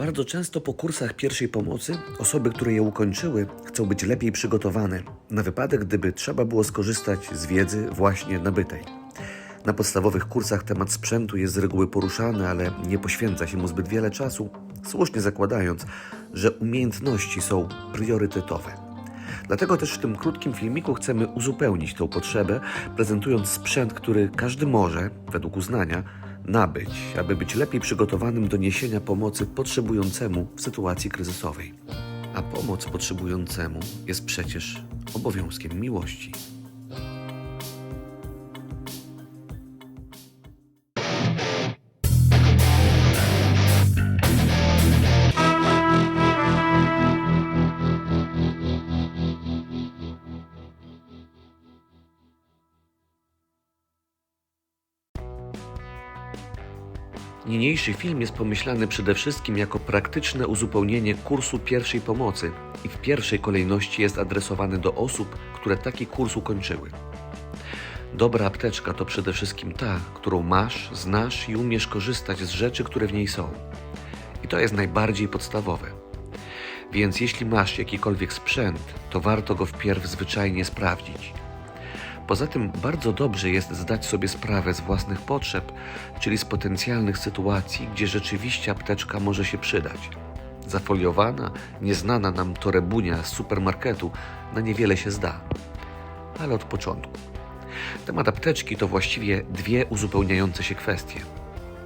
Bardzo często po kursach pierwszej pomocy osoby, które je ukończyły, chcą być lepiej przygotowane na wypadek, gdyby trzeba było skorzystać z wiedzy właśnie nabytej. Na podstawowych kursach temat sprzętu jest z reguły poruszany, ale nie poświęca się mu zbyt wiele czasu, słusznie zakładając, że umiejętności są priorytetowe. Dlatego też w tym krótkim filmiku chcemy uzupełnić tą potrzebę, prezentując sprzęt, który każdy może, według uznania, nabyć, aby być lepiej przygotowanym do niesienia pomocy potrzebującemu w sytuacji kryzysowej. A pomoc potrzebującemu jest przecież obowiązkiem miłości. Niniejszy film jest pomyślany przede wszystkim jako praktyczne uzupełnienie kursu pierwszej pomocy i w pierwszej kolejności jest adresowany do osób, które taki kurs ukończyły. Dobra apteczka to przede wszystkim ta, którą masz, znasz i umiesz korzystać z rzeczy, które w niej są. I to jest najbardziej podstawowe. Więc jeśli masz jakikolwiek sprzęt, to warto go wpierw zwyczajnie sprawdzić. Poza tym bardzo dobrze jest zdać sobie sprawę z własnych potrzeb, czyli z potencjalnych sytuacji, gdzie rzeczywiście apteczka może się przydać. Zafoliowana, nieznana nam torebunia z supermarketu na niewiele się zda. Ale od początku. Temat apteczki to właściwie dwie uzupełniające się kwestie.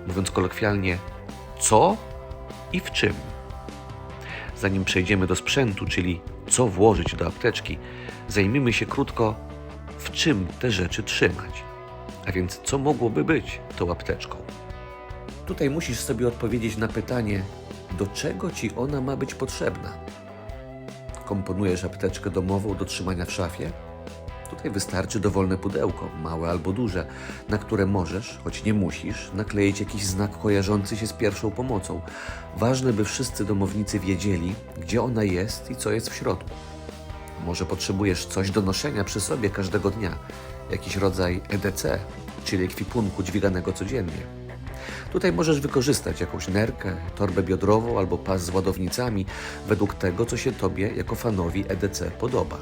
Mówiąc kolokwialnie, co i w czym. Zanim przejdziemy do sprzętu, czyli co włożyć do apteczki, zajmijmy się krótko w czym te rzeczy trzymać. A więc co mogłoby być tą apteczką? Tutaj musisz sobie odpowiedzieć na pytanie, do czego ci ona ma być potrzebna. Komponujesz apteczkę domową do trzymania w szafie? Tutaj wystarczy dowolne pudełko, małe albo duże, na które możesz, choć nie musisz, nakleić jakiś znak kojarzący się z pierwszą pomocą. Ważne, by wszyscy domownicy wiedzieli, gdzie ona jest i co jest w środku. Może potrzebujesz coś do noszenia przy sobie każdego dnia, jakiś rodzaj EDC, czyli ekwipunku dźwiganego codziennie. Tutaj możesz wykorzystać jakąś nerkę, torbę biodrową albo pas z ładownicami według tego, co się Tobie jako fanowi EDC podoba.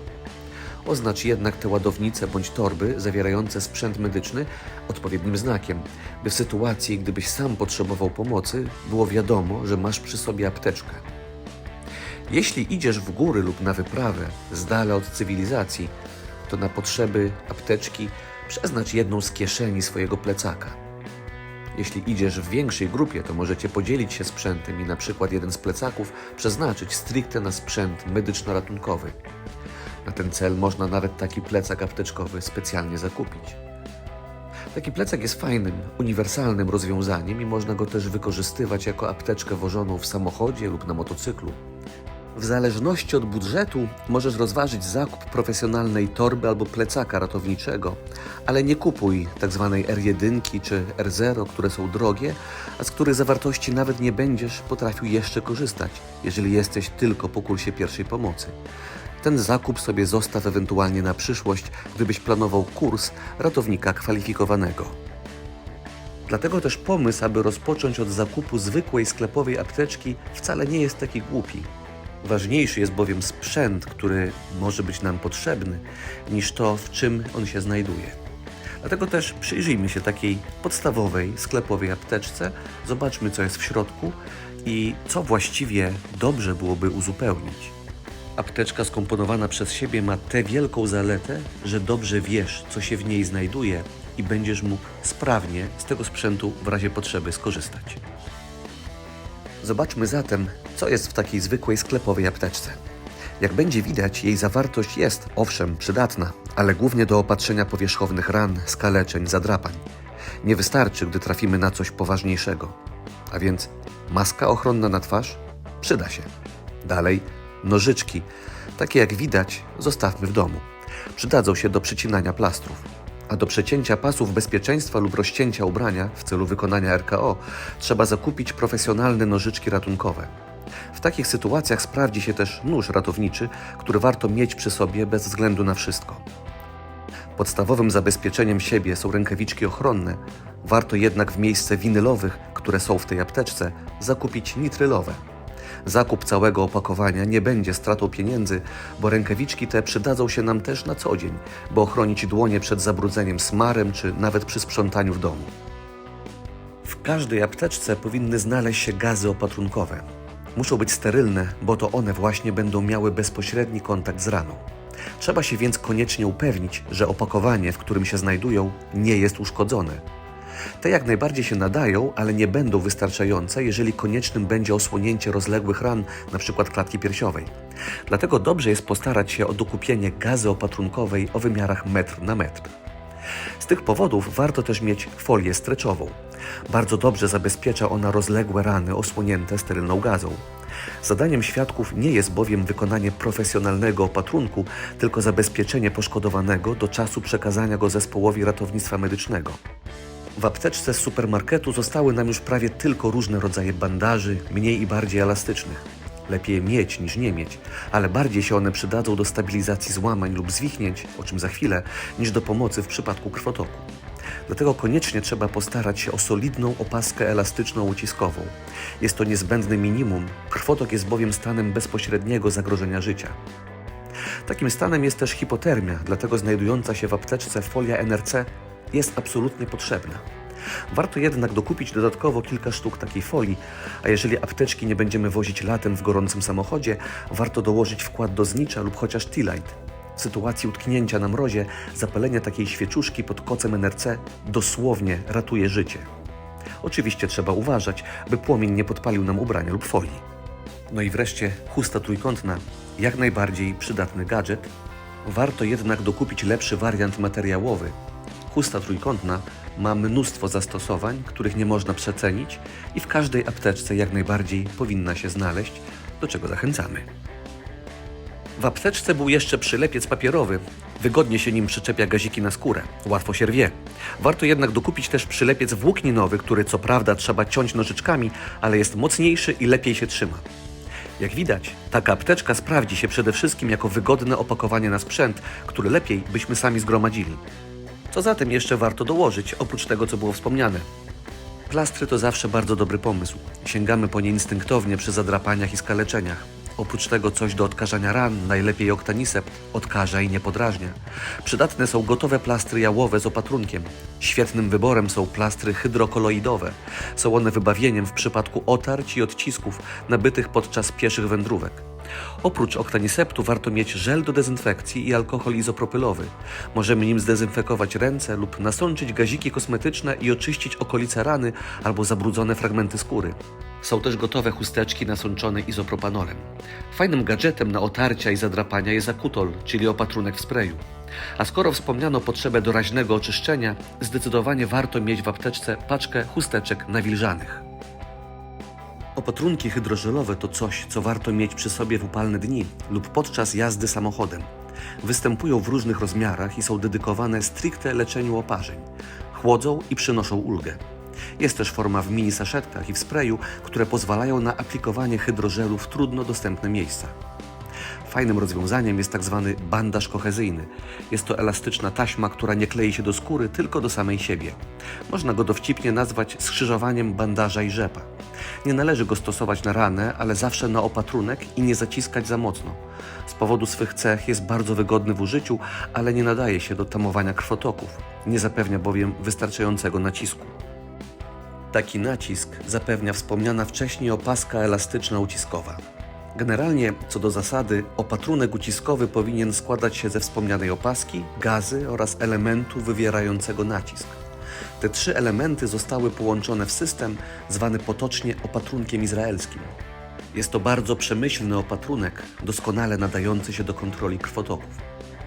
Oznacz jednak te ładownice bądź torby zawierające sprzęt medyczny odpowiednim znakiem, by w sytuacji, gdybyś sam potrzebował pomocy, było wiadomo, że masz przy sobie apteczkę. Jeśli idziesz w góry lub na wyprawę, z dala od cywilizacji, to na potrzeby apteczki przeznacz jedną z kieszeni swojego plecaka. Jeśli idziesz w większej grupie, to możecie podzielić się sprzętem i na przykład jeden z plecaków przeznaczyć stricte na sprzęt medyczno-ratunkowy. Na ten cel można nawet taki plecak apteczkowy specjalnie zakupić. Taki plecak jest fajnym, uniwersalnym rozwiązaniem i można go też wykorzystywać jako apteczkę wożoną w samochodzie lub na motocyklu. W zależności od budżetu możesz rozważyć zakup profesjonalnej torby albo plecaka ratowniczego, ale nie kupuj tzw. R1 czy R0, które są drogie, a z których zawartości nawet nie będziesz potrafił jeszcze korzystać, jeżeli jesteś tylko po kursie pierwszej pomocy. Ten zakup sobie zostaw ewentualnie na przyszłość, gdybyś planował kurs ratownika kwalifikowanego. Dlatego też pomysł, aby rozpocząć od zakupu zwykłej sklepowej apteczki, wcale nie jest taki głupi. Ważniejszy jest bowiem sprzęt, który może być nam potrzebny, niż to, w czym on się znajduje. Dlatego też przyjrzyjmy się takiej podstawowej sklepowej apteczce, zobaczmy, co jest w środku i co właściwie dobrze byłoby uzupełnić. Apteczka skomponowana przez siebie ma tę wielką zaletę, że dobrze wiesz, co się w niej znajduje i będziesz mógł sprawnie z tego sprzętu w razie potrzeby skorzystać. Zobaczmy zatem, co jest w takiej zwykłej sklepowej apteczce. Jak będzie widać, jej zawartość jest, owszem, przydatna, ale głównie do opatrzenia powierzchownych ran, skaleczeń, zadrapań. Nie wystarczy, gdy trafimy na coś poważniejszego. A więc maska ochronna na twarz? Przyda się. Dalej, nożyczki. Takie jak widać, zostawmy w domu. Przydadzą się do przycinania plastrów. A do przecięcia pasów bezpieczeństwa lub rozcięcia ubrania w celu wykonania RKO trzeba zakupić profesjonalne nożyczki ratunkowe. W takich sytuacjach sprawdzi się też nóż ratowniczy, który warto mieć przy sobie bez względu na wszystko. Podstawowym zabezpieczeniem siebie są rękawiczki ochronne. Warto jednak w miejsce winylowych, które są w tej apteczce, zakupić nitrylowe. Zakup całego opakowania nie będzie stratą pieniędzy, bo rękawiczki te przydadzą się nam też na co dzień, by ochronić dłonie przed zabrudzeniem smarem czy nawet przy sprzątaniu w domu. W każdej apteczce powinny znaleźć się gazy opatrunkowe. Muszą być sterylne, bo to one właśnie będą miały bezpośredni kontakt z raną. Trzeba się więc koniecznie upewnić, że opakowanie, w którym się znajdują, nie jest uszkodzone. Te jak najbardziej się nadają, ale nie będą wystarczające, jeżeli koniecznym będzie osłonięcie rozległych ran, np. klatki piersiowej. Dlatego dobrze jest postarać się o dokupienie gazy opatrunkowej o wymiarach metr na metr. Z tych powodów warto też mieć folię streczową. Bardzo dobrze zabezpiecza ona rozległe rany osłonięte sterylną gazą. Zadaniem świadków nie jest bowiem wykonanie profesjonalnego opatrunku, tylko zabezpieczenie poszkodowanego do czasu przekazania go zespołowi ratownictwa medycznego. W apteczce z supermarketu zostały nam już prawie tylko różne rodzaje bandaży, mniej i bardziej elastycznych. Lepiej mieć niż nie mieć, ale bardziej się one przydadzą do stabilizacji złamań lub zwichnięć, o czym za chwilę, niż do pomocy w przypadku krwotoku. Dlatego koniecznie trzeba postarać się o solidną opaskę elastyczną uciskową. Jest to niezbędne minimum, krwotok jest bowiem stanem bezpośredniego zagrożenia życia. Takim stanem jest też hipotermia, dlatego znajdująca się w apteczce folia NRC jest absolutnie potrzebna. Warto jednak dokupić dodatkowo kilka sztuk takiej folii, a jeżeli apteczki nie będziemy wozić latem w gorącym samochodzie, warto dołożyć wkład do znicza lub chociaż T-light. W sytuacji utknięcia na mrozie, zapalenie takiej świeczuszki pod kocem NRC dosłownie ratuje życie. Oczywiście trzeba uważać, by płomień nie podpalił nam ubrania lub folii. No i wreszcie chusta trójkątna, jak najbardziej przydatny gadżet. Warto jednak dokupić lepszy wariant materiałowy. Chusta trójkątna ma mnóstwo zastosowań, których nie można przecenić i w każdej apteczce jak najbardziej powinna się znaleźć, do czego zachęcamy. W apteczce był jeszcze przylepiec papierowy. Wygodnie się nim przyczepia gaziki na skórę. Łatwo się rwie. Warto jednak dokupić też przylepiec włókninowy, który co prawda trzeba ciąć nożyczkami, ale jest mocniejszy i lepiej się trzyma. Jak widać, taka apteczka sprawdzi się przede wszystkim jako wygodne opakowanie na sprzęt, który lepiej byśmy sami zgromadzili. Co zatem jeszcze warto dołożyć, oprócz tego, co było wspomniane? Plastry to zawsze bardzo dobry pomysł. Sięgamy po nie instynktownie przy zadrapaniach i skaleczeniach. Oprócz tego coś do odkażania ran, najlepiej oktanisep, odkaża i nie podrażnia. Przydatne są gotowe plastry jałowe z opatrunkiem. Świetnym wyborem są plastry hydrokoloidowe. Są one wybawieniem w przypadku otarć i odcisków nabytych podczas pieszych wędrówek. Oprócz oktaniseptu warto mieć żel do dezynfekcji i alkohol izopropylowy. Możemy nim zdezynfekować ręce lub nasączyć gaziki kosmetyczne i oczyścić okolice rany albo zabrudzone fragmenty skóry. Są też gotowe chusteczki nasączone izopropanolem. Fajnym gadżetem na otarcia i zadrapania jest akutol, czyli opatrunek w sprayu. A skoro wspomniano potrzebę doraźnego oczyszczenia, zdecydowanie warto mieć w apteczce paczkę chusteczek nawilżanych. Opatrunki hydrożelowe to coś, co warto mieć przy sobie w upalne dni lub podczas jazdy samochodem. Występują w różnych rozmiarach i są dedykowane stricte leczeniu oparzeń. Chłodzą i przynoszą ulgę. Jest też forma w mini saszetkach i w sprayu, które pozwalają na aplikowanie hydrożelu w trudno dostępne miejsca. Fajnym rozwiązaniem jest tak zwany bandaż kohezyjny. Jest to elastyczna taśma, która nie klei się do skóry, tylko do samej siebie. Można go dowcipnie nazwać skrzyżowaniem bandaża i rzepa. Nie należy go stosować na ranę, ale zawsze na opatrunek i nie zaciskać za mocno. Z powodu swych cech jest bardzo wygodny w użyciu, ale nie nadaje się do tamowania krwotoków. Nie zapewnia bowiem wystarczającego nacisku. Taki nacisk zapewnia wspomniana wcześniej opaska elastyczna uciskowa. Generalnie, co do zasady, opatrunek uciskowy powinien składać się ze wspomnianej opaski, gazy oraz elementu wywierającego nacisk. Te trzy elementy zostały połączone w system zwany potocznie opatrunkiem izraelskim. Jest to bardzo przemyślny opatrunek, doskonale nadający się do kontroli krwotoków.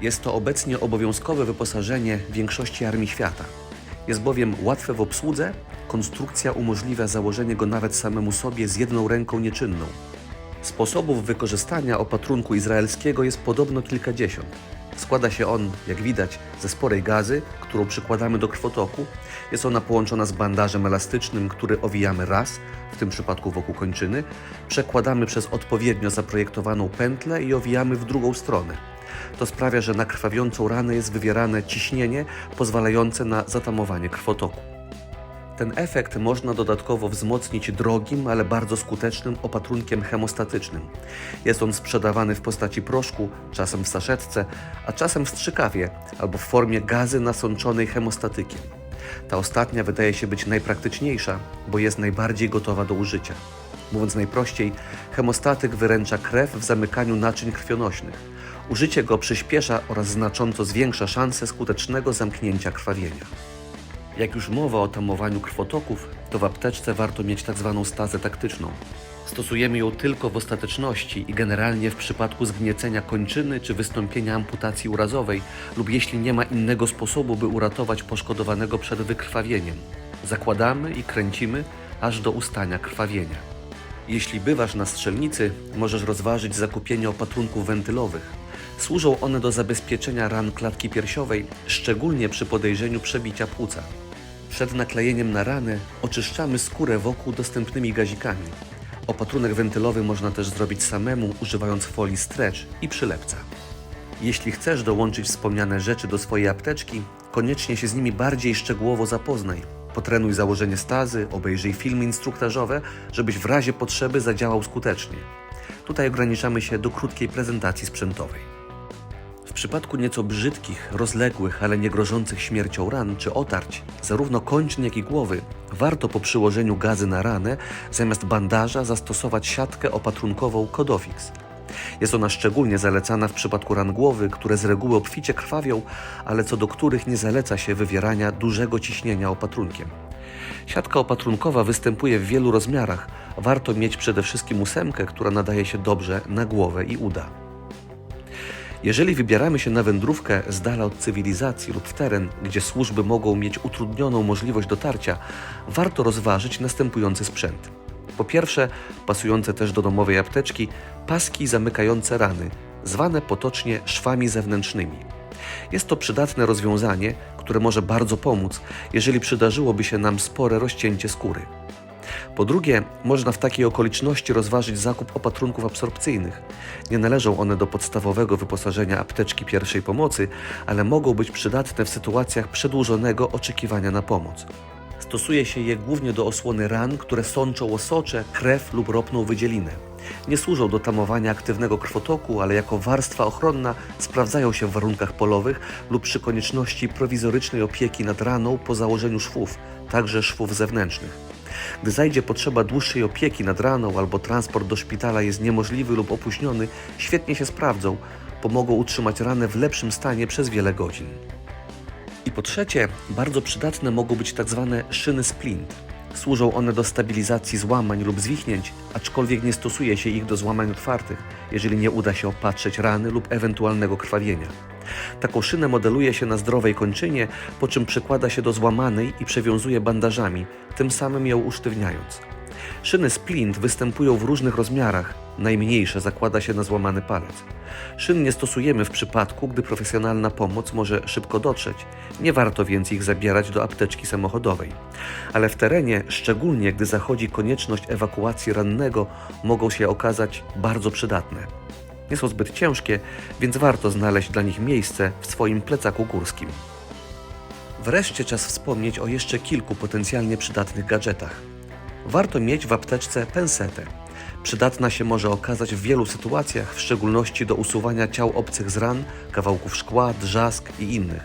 Jest to obecnie obowiązkowe wyposażenie większości armii świata. Jest bowiem łatwe w obsłudze, konstrukcja umożliwia założenie go nawet samemu sobie z jedną ręką nieczynną. Sposobów wykorzystania opatrunku izraelskiego jest podobno kilkadziesiąt. Składa się on, jak widać, ze sporej gazy, którą przykładamy do krwotoku. Jest ona połączona z bandażem elastycznym, który owijamy raz, w tym przypadku wokół kończyny, przekładamy przez odpowiednio zaprojektowaną pętlę i owijamy w drugą stronę. To sprawia, że na krwawiącą ranę jest wywierane ciśnienie pozwalające na zatamowanie krwotoku. Ten efekt można dodatkowo wzmocnić drogim, ale bardzo skutecznym opatrunkiem hemostatycznym. Jest on sprzedawany w postaci proszku, czasem w saszetce, a czasem w strzykawie albo w formie gazy nasączonej hemostatykiem. Ta ostatnia wydaje się być najpraktyczniejsza, bo jest najbardziej gotowa do użycia. Mówiąc najprościej, hemostatyk wyręcza krew w zamykaniu naczyń krwionośnych. Użycie go przyspiesza oraz znacząco zwiększa szanse skutecznego zamknięcia krwawienia. Jak już mowa o tamowaniu krwotoków, to w apteczce warto mieć tzw. stazę taktyczną. Stosujemy ją tylko w ostateczności i generalnie w przypadku zgniecenia kończyny czy wystąpienia amputacji urazowej lub jeśli nie ma innego sposobu, by uratować poszkodowanego przed wykrwawieniem. Zakładamy i kręcimy aż do ustania krwawienia. Jeśli bywasz na strzelnicy, możesz rozważyć zakupienie opatrunków wentylowych. Służą one do zabezpieczenia ran klatki piersiowej, szczególnie przy podejrzeniu przebicia płuca. Przed naklejeniem na ranę oczyszczamy skórę wokół dostępnymi gazikami. Opatrunek wentylowy można też zrobić samemu, używając folii stretch i przylepca. Jeśli chcesz dołączyć wspomniane rzeczy do swojej apteczki, koniecznie się z nimi bardziej szczegółowo zapoznaj. Potrenuj założenie stazy, obejrzyj filmy instruktażowe, żebyś w razie potrzeby zadziałał skutecznie. Tutaj ograniczamy się do krótkiej prezentacji sprzętowej. W przypadku nieco brzydkich, rozległych, ale nie grożących śmiercią ran czy otarć, zarówno kończyn, jak i głowy, warto po przyłożeniu gazy na ranę zamiast bandaża zastosować siatkę opatrunkową Codofix. Jest ona szczególnie zalecana w przypadku ran głowy, które z reguły obficie krwawią, ale co do których nie zaleca się wywierania dużego ciśnienia opatrunkiem. Siatka opatrunkowa występuje w wielu rozmiarach. Warto mieć przede wszystkim ósemkę, która nadaje się dobrze na głowę i uda. Jeżeli wybieramy się na wędrówkę z dala od cywilizacji lub w teren, gdzie służby mogą mieć utrudnioną możliwość dotarcia, warto rozważyć następujący sprzęt. Po pierwsze, pasujące też do domowej apteczki, paski zamykające rany, zwane potocznie szwami zewnętrznymi. Jest to przydatne rozwiązanie, które może bardzo pomóc, jeżeli przydarzyłoby się nam spore rozcięcie skóry. Po drugie, można w takiej okoliczności rozważyć zakup opatrunków absorpcyjnych. Nie należą one do podstawowego wyposażenia apteczki pierwszej pomocy, ale mogą być przydatne w sytuacjach przedłużonego oczekiwania na pomoc. Stosuje się je głównie do osłony ran, które sączą osocze, krew lub ropną wydzielinę. Nie służą do tamowania aktywnego krwotoku, ale jako warstwa ochronna sprawdzają się w warunkach polowych lub przy konieczności prowizorycznej opieki nad raną po założeniu szwów, także szwów zewnętrznych. Gdy zajdzie potrzeba dłuższej opieki nad raną albo transport do szpitala jest niemożliwy lub opóźniony, świetnie się sprawdzą, pomogą utrzymać ranę w lepszym stanie przez wiele godzin. I po trzecie, bardzo przydatne mogą być tak zwane szyny splint. Służą one do stabilizacji złamań lub zwichnięć, aczkolwiek nie stosuje się ich do złamań otwartych, jeżeli nie uda się opatrzeć rany lub ewentualnego krwawienia. Taką szynę modeluje się na zdrowej kończynie, po czym przykłada się do złamanej i przewiązuje bandażami, tym samym ją usztywniając. Szyny splint występują w różnych rozmiarach, najmniejsze zakłada się na złamany palec. Szyn nie stosujemy w przypadku, gdy profesjonalna pomoc może szybko dotrzeć, nie warto więc ich zabierać do apteczki samochodowej. Ale w terenie, szczególnie gdy zachodzi konieczność ewakuacji rannego, mogą się okazać bardzo przydatne. Nie są zbyt ciężkie, więc warto znaleźć dla nich miejsce w swoim plecaku górskim. Wreszcie czas wspomnieć o jeszcze kilku potencjalnie przydatnych gadżetach. Warto mieć w apteczce pensetę. Przydatna się może okazać w wielu sytuacjach, w szczególności do usuwania ciał obcych z ran, kawałków szkła, drzask i innych.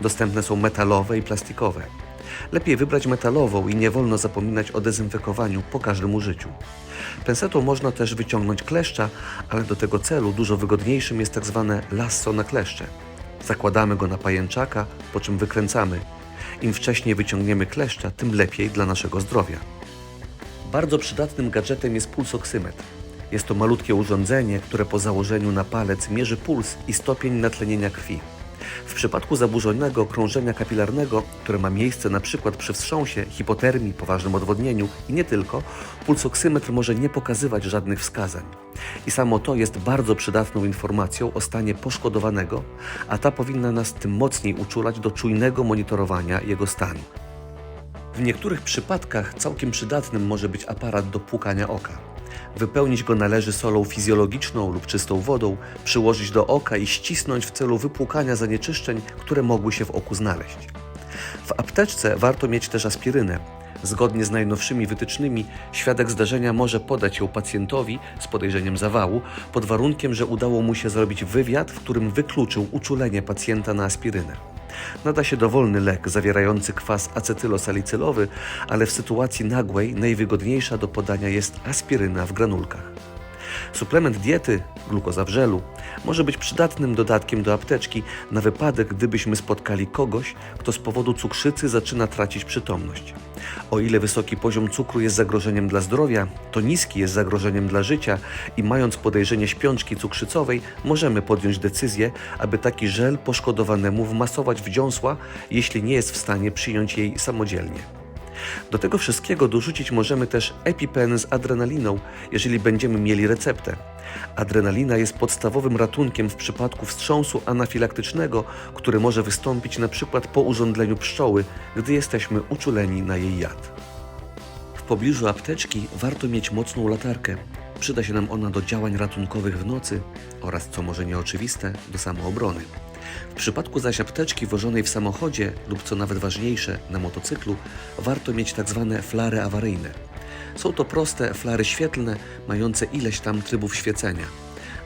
Dostępne są metalowe i plastikowe. Lepiej wybrać metalową i nie wolno zapominać o dezynfekowaniu po każdym użyciu. Pensetą można też wyciągnąć kleszcza, ale do tego celu dużo wygodniejszym jest tak zwane lasso na kleszcze. Zakładamy go na pajęczaka, po czym wykręcamy. Im wcześniej wyciągniemy kleszcza, tym lepiej dla naszego zdrowia. Bardzo przydatnym gadżetem jest pulsoksymetr. Jest to malutkie urządzenie, które po założeniu na palec mierzy puls i stopień natlenienia krwi. W przypadku zaburzonego krążenia kapilarnego, które ma miejsce przykład przy wstrząsie, hipotermii, poważnym odwodnieniu i nie tylko, pulsoksymetr może nie pokazywać żadnych wskazań. I samo to jest bardzo przydatną informacją o stanie poszkodowanego, a ta powinna nas tym mocniej uczulać do czujnego monitorowania jego stanu. W niektórych przypadkach całkiem przydatnym może być aparat do płukania oka. Wypełnić go należy solą fizjologiczną lub czystą wodą, przyłożyć do oka i ścisnąć w celu wypłukania zanieczyszczeń, które mogły się w oku znaleźć. W apteczce warto mieć też aspirynę. Zgodnie z najnowszymi wytycznymi, świadek zdarzenia może podać ją pacjentowi z podejrzeniem zawału, pod warunkiem, że udało mu się zrobić wywiad, w którym wykluczył uczulenie pacjenta na aspirynę. Nada się dowolny lek zawierający kwas acetylosalicylowy, ale w sytuacji nagłej najwygodniejsza do podania jest aspiryna w granulkach. Suplement diety, glukoza w żelu, może być przydatnym dodatkiem do apteczki na wypadek, gdybyśmy spotkali kogoś, kto z powodu cukrzycy zaczyna tracić przytomność. O ile wysoki poziom cukru jest zagrożeniem dla zdrowia, to niski jest zagrożeniem dla życia i mając podejrzenie śpiączki cukrzycowej, możemy podjąć decyzję, aby taki żel poszkodowanemu wmasować w dziąsła, jeśli nie jest w stanie przyjąć jej samodzielnie. Do tego wszystkiego dorzucić możemy też EpiPen z adrenaliną, jeżeli będziemy mieli receptę. Adrenalina jest podstawowym ratunkiem w przypadku wstrząsu anafilaktycznego, który może wystąpić przykład po urządleniu pszczoły, gdy jesteśmy uczuleni na jej jad. W pobliżu apteczki warto mieć mocną latarkę. Przyda się nam ona do działań ratunkowych w nocy oraz, co może nieoczywiste, do samoobrony. W przypadku zaś apteczki wożonej w samochodzie lub co nawet ważniejsze, na motocyklu, warto mieć tak zwane flary awaryjne. Są to proste flary świetlne, mające ileś tam trybów świecenia.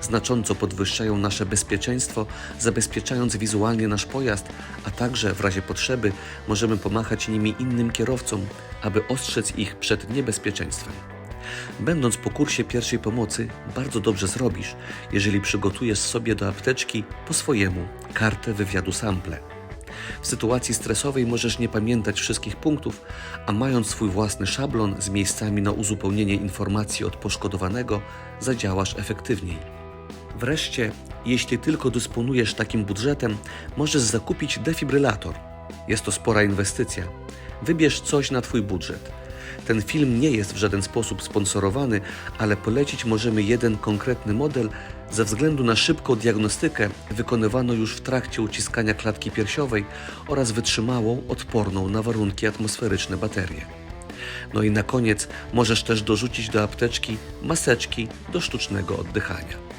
Znacząco podwyższają nasze bezpieczeństwo, zabezpieczając wizualnie nasz pojazd, a także w razie potrzeby możemy pomachać nimi innym kierowcom, aby ostrzec ich przed niebezpieczeństwem. Będąc po kursie pierwszej pomocy, bardzo dobrze zrobisz, jeżeli przygotujesz sobie do apteczki po swojemu kartę wywiadu sample. W sytuacji stresowej możesz nie pamiętać wszystkich punktów, a mając swój własny szablon z miejscami na uzupełnienie informacji od poszkodowanego, zadziałasz efektywniej. Wreszcie, jeśli tylko dysponujesz takim budżetem, możesz zakupić defibrylator. Jest to spora inwestycja. Wybierz coś na Twój budżet. Ten film nie jest w żaden sposób sponsorowany, ale polecić możemy jeden konkretny model ze względu na szybką diagnostykę wykonywaną już w trakcie uciskania klatki piersiowej oraz wytrzymałą, odporną na warunki atmosferyczne baterię. No i na koniec możesz też dorzucić do apteczki maseczki do sztucznego oddychania.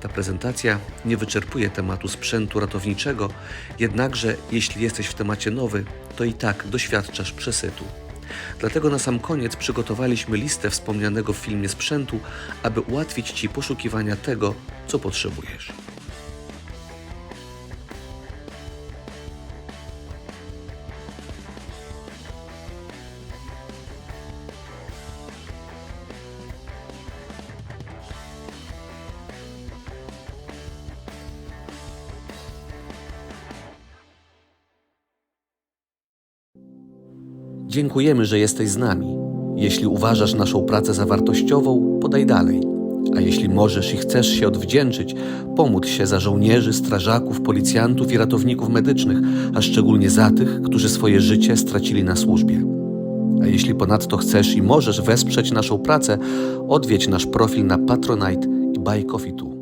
Ta prezentacja nie wyczerpuje tematu sprzętu ratowniczego, jednakże jeśli jesteś w temacie nowy, to i tak doświadczasz przesytu. Dlatego na sam koniec przygotowaliśmy listę wspomnianego w filmie sprzętu, aby ułatwić Ci poszukiwania tego, co potrzebujesz. Dziękujemy, że jesteś z nami. Jeśli uważasz naszą pracę za wartościową, podaj dalej. A jeśli możesz i chcesz się odwdzięczyć, pomódl się za żołnierzy, strażaków, policjantów i ratowników medycznych, a szczególnie za tych, którzy swoje życie stracili na służbie. A jeśli ponadto chcesz i możesz wesprzeć naszą pracę, odwiedź nasz profil na Patronite i Buy Coffee Tu.